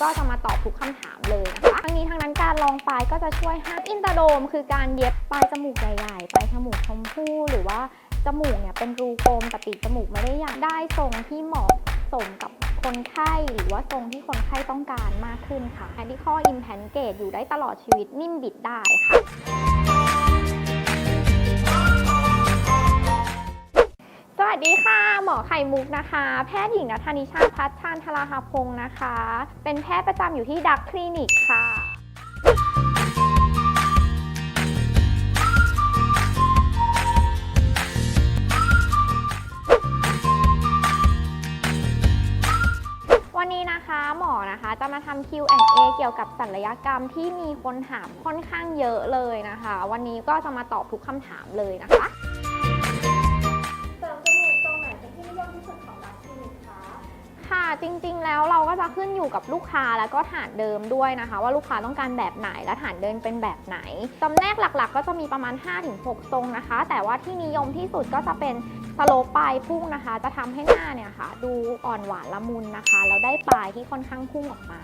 ก็จะมาตอบทุกคำถามเลยนะคะทั้งนี้ทั้งนั้นการลองปลายก็จะช่วยให้อินเตอร์โดม คือการเย็บปลายจมูกใหญ่ๆปลายจมูกชมพู่หรือว่าจมูกเนี่ยเป็นรูกลมแต่ปีกจมูกไม่ได้อยากได้ทรงที่เหมาะสมกับคนไข้หรือว่าทรงที่คนไข้ต้องการมากขึ้นค่ะ Medical Implant g a t อยู่ได้ตลอดชีวิตนิ่มบิดได้ค่ะ ดีค่ะ หมอไข่มุกนะคะ แพทย์หญิงนัทนิชาพัฒชานทราหาพงศ์นะคะ เป็นแพทย์ประจำอยู่ที่ดักคลินิกค่ะ วันนี้นะคะหมอนะคะจะมาทำ Q&A เกี่ยวกับศัลยกรรมที่มีคนถามค่อนข้างเยอะเลยนะคะ วันนี้ก็จะมาตอบทุกคำถามเลยนะคะ จริงๆ แล้วเราก็จะขึ้นอยู่กับลูกค้าแล้วก็ฐานเดิมด้วยนะคะ ว่าลูกค้าต้องการแบบไหนและฐานเดิมเป็นแบบไหนจำแนกหลักๆ ก็จะมีประมาณ 5-6 ทรงนะคะ แต่ว่าที่นิยมที่สุดก็จะเป็นสโลปปลายพุ่งนะคะ จะทำให้หน้าเนี่ยค่ะ ดูอ่อนหวานละมุนนะคะ แล้วได้ปลายที่ค่อนข้างพุ่งออกมา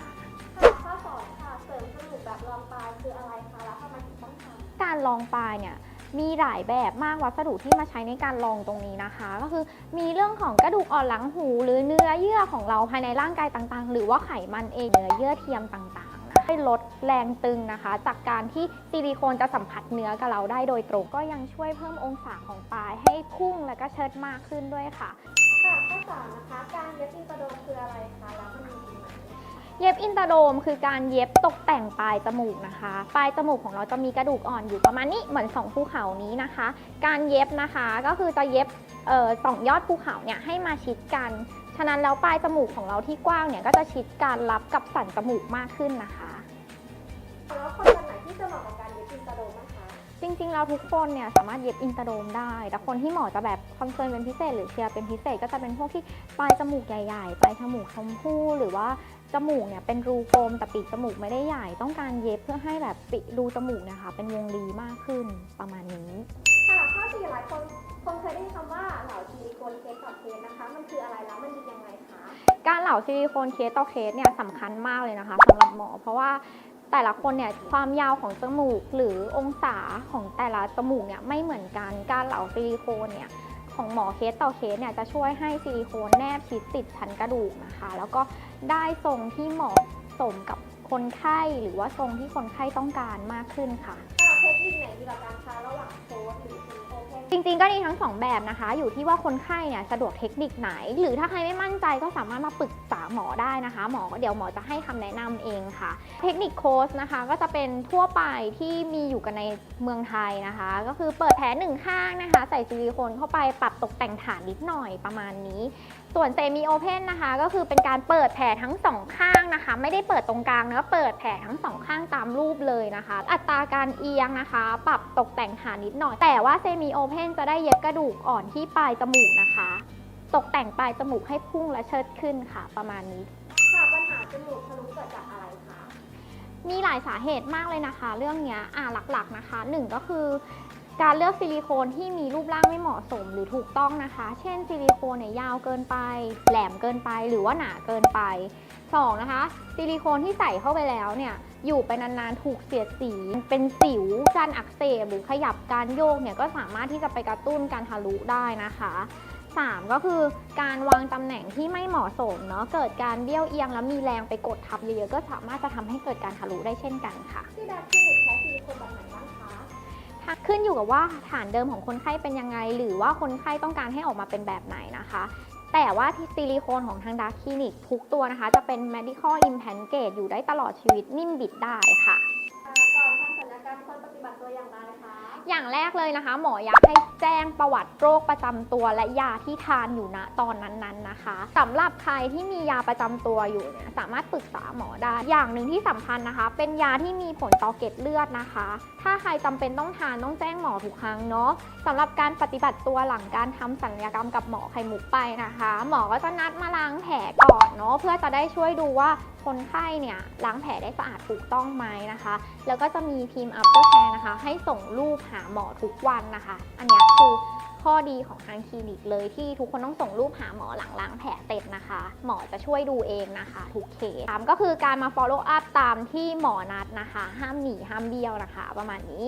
ค่ะข้อสองค่ะเสริมจมูกแบบรองปลายคืออะไรคะแล้วทำไมถึงต้องทำการลองปลายเนี่ย มีหลายแบบมากวัสดุที่มาใช้ในการลองตรงนี้นะคะ ก็คือมีเรื่องของกระดูกอ่อนหลังหู หรือเนื้อเยื่อของเราภายในร่างกายต่างๆ หรือว่าไขมันเองเนื้อเยื่อเทียมต่างๆนะให้ลดแรงตึงนะคะ จากการที่ซิลิโคนจะสัมผัสเนื้อกับเราได้โดยตรงก็ยังช่วยเพิ่มองศาของปลายให้พุ่งและก็เชิดมากขึ้นด้วยค่ะค่ะข้อสามนะคะ การเย็บอินเตอร์โดมคืออะไรคะแล้วมันมีดีไหม เย็บอินเตอร์โดมคือการเย็บตกแต่งปลายจมูกนะคะ ปลายจมูกของเราจะมีกระดูกอ่อนอยู่ประมาณนี้เหมือนสองภูเขานี้นะคะ การเย็บนะคะก็คือจะเย็บเอ่อสองยอดภูเขาเนี่ยให้มาชิดกัน ฉะนั้นแล้วปลายจมูกของเราที่กว้างเนี่ยก็จะชิดการรับกับสันจมูกมากขึ้นนะคะแล้วคนแบบไหนที่จะเหมาะกับการเย็บอินเตอร์โดมบ้างคะจริงๆเราทุกคนเนี่ยสามารถเย็บอินเตอร์โดมได้ แต่คนที่หมอจะแบบ คอนเซิร์นเป็นพิเศษหรือเชียร์เป็นพิเศษก็จะเป็นพวกที่ปลายจมูกใหญ่ ๆ ปลายจมูกชมพู่หรือว่าจมูกเนี่ยเป็นรูกลมแต่ปีกจมูกไม่ได้ใหญ่ ต้องการเย็บเพื่อให้แบบปีรูจมูกเนะคะ เป็นวงรีมากขึ้นประมาณนี้ค่ะข้อสี่หลายคนคงเคยได้ยินคำว่าเหลาซิลิโคนเคสต่อเคสนะคะ มันคืออะไรแล้วมันดียังไงคะการเหลาซิลิโคนเคสต่อเคสเนี่ยสำคัญมากเลยนะคะสำหรับหมอ เพราะว่าแต่ละคนเนี่ยความยาวของจมูกหรือองศาของแต่ละจมูกเนี่ยไม่เหมือนกันการเหลาซิลิโคนเนี่ย ของหมอเคสต่อเคสเนี่ยจะช่วยให้ซิลิโคนแนบชิดติดชั้นกระดูกนะคะ แล้วก็ได้ทรงที่เหมาะสมกับคนไข้หรือว่าทรงที่คนไข้ต้องการมากขึ้นค่ะ เทคนิคไหนดีกว่าการคะระหว่างโค้ดหรือ จริงๆ ก็มีทั้งสองแบบนะคะ อยู่ที่ว่าคนไข้เนี่ยสะดวกเทคนิคไหน หรือถ้าใครไม่มั่นใจก็สามารถมาปรึกษาหมอได้นะคะ หมอเดี๋ยวหมอจะให้คำแนะนำเองค่ะ เทคนิคโค้ชนะคะ ก็จะเป็นทั่วไปที่มีอยู่กันในเมืองไทยนะคะ ก็คือเปิดแผลหนึ่งข้างนะคะ ใส่ซิลิโคนเข้าไปปรับตกแต่งฐานนิดหน่อยประมาณนี้ ส่วนเซมิโอเพนนะคะก็คือเป็นการเปิดแผลทั้งสองข้างนะคะ ไม่ได้เปิดตรงกลางเนื้อะเปิดแผลทั้งสองข้างตามรูปเลยนะคะ อัตราการเอียงนะคะ ปรับตกแต่งฐานนิดหน่อย แต่ว่าเซมิโอเพนจะได้เย็บกระดูกอ่อนที่ปลายจมูกนะคะ ตกแต่งปลายจมูกให้พุ่งและเชิดขึ้นค่ะ ประมาณนี้ค่ะปัญหาจมูกทะลุเกิดจากอะไรคะมีหลายสาเหตุมากเลยนะคะ เรื่องเนี้ยอ่าหลักๆนะคะหนึ่งก็คือ การเลือกซิลิโคนที่มีรูปร่างไม่เหมาะสมหรือถูกต้องนะคะ เช่นซิลิโคนเนี่ยยาวเกินไป แหลมเกินไป หรือว่าหนาเกินไปสองนะคะ ซิลิโคนที่ใส่เข้าไปแล้วเนี่ย อยู่ไปนานๆ ถูกเสียดสี เป็นสิว การอักเสบ หรือขยับการโยกเนี่ยก็สามารถที่จะไปกระตุ้นการทะลุได้นะคะ 3 ก็คือการวางตำแหน่งที่ไม่เหมาะสมเนาะ เกิดการเบี้ยวเอียงแล้วมีแรงไปกดทับเยอะก็สามารถจะทำให้เกิดการทะลุได้เช่นกันค่ะ ที่ดักคลินิกใช้ซิลิโคนแบบไหนบ้างคะ ขึ้นอยู่กับว่าฐานเดิมของคนไข้เป็นยังไง หรือว่าคนไข้ต้องการให้ออกมาเป็นแบบไหนนะคะ แต่ว่าที่ซิลิโคนของทางดาร์คลินิกทุกตัวนะคะ จะเป็น medical implant gate อยู่ได้ตลอดชีวิตนิ่มบิดได้ค่ะ ก่อนทำศัลยกรรมควรปฏิบัติตัวอย่างไรคะ อย่างแรกเลยนะคะ หมออยากให้แจ้งประวัติโรคประจำตัวและยาที่ทานอยู่ณตอนนั้นๆนะคะสำหรับใครที่มียาประจำตัวอยู่เนี่ยสามารถปรึกษาหมอได้ อย่างหนึ่งที่สำคัญนะคะ เป็นยาที่มีผลต่อเกล็ดเลือดนะคะ ถ้าใครจำเป็นต้องทานต้องแจ้งหมอทุกครั้งเนาะสำหรับการปฏิบัติตัวหลังการทำศัลยกรรมกับหมอไข่มุกไปนะคะ หมอก็จะนัดมาล้างแผลก่อนเนาะเพื่อจะได้ช่วยดูว่าคนไข้เนี่ยล้างแผลได้สะอาดถูกต้องไหมนะคะ แล้วก็จะมีทีม after care นะคะ ให้ส่งรูปหาหมอทุกวันนะคะ อันนี้คือข้อดีของทางคลินิกเลยที่ทุกคนต้องส่งรูปหาหมอหลังล้างแผลเสร็จนะคะ หมอจะช่วยดูเองนะคะทุกเคสสามก็คือการมา follow up ตามที่หมอนัดนะคะ ห้ามหนีห้ามเบี้ยวนะคะ ประมาณนี้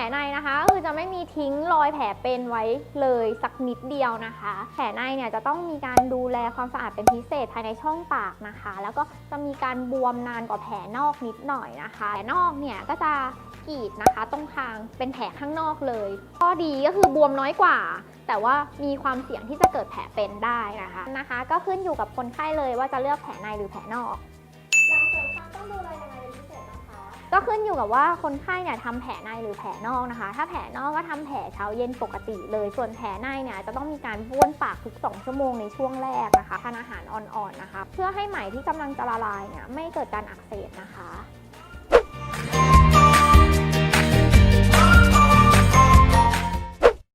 ลในนะคะก็คือจะไม่มีทิ้งรอยแผลเป็นไว้เลยสักนิดเดียวนะคะ แผลในเนี่ยจะต้องมีการดูแลความสะอาดเป็นพิเศษภายในช่องปากนะคะ แล้วก็จะมีการบวมนานกว่าแผลนอกนิดหน่อยนะคะ แผลนอกเนี่ยก็จะกรีดนะคะตรงคางเป็นแผลข้างนอกเลย ข้อดีก็คือบวมน้อยกว่า แต่ว่ามีความเสี่ยงที่จะเกิดแผลเป็นได้นะคะนะคะ ก็ขึ้นอยู่กับคนไข้เลยว่าจะเลือกแผลในหรือแผลนอก ก็ขึ้นอยู่กับว่าคนไข้เนี่ยทำแผลในหรือแผลนอกนะคะ ถ้าแผลนอกก็ทำแผลเช้าเย็นปกติเลย ส่วนแผลในเนี่ยจะต้องมีการบ้วนปากทุก 2 ชั่วโมงในช่วงแรกนะคะทานอาหารอ่อนๆนะคะ เพื่อให้ไหมที่กำลังจะละลายเนี่ยไม่เกิดการอักเสบนะคะ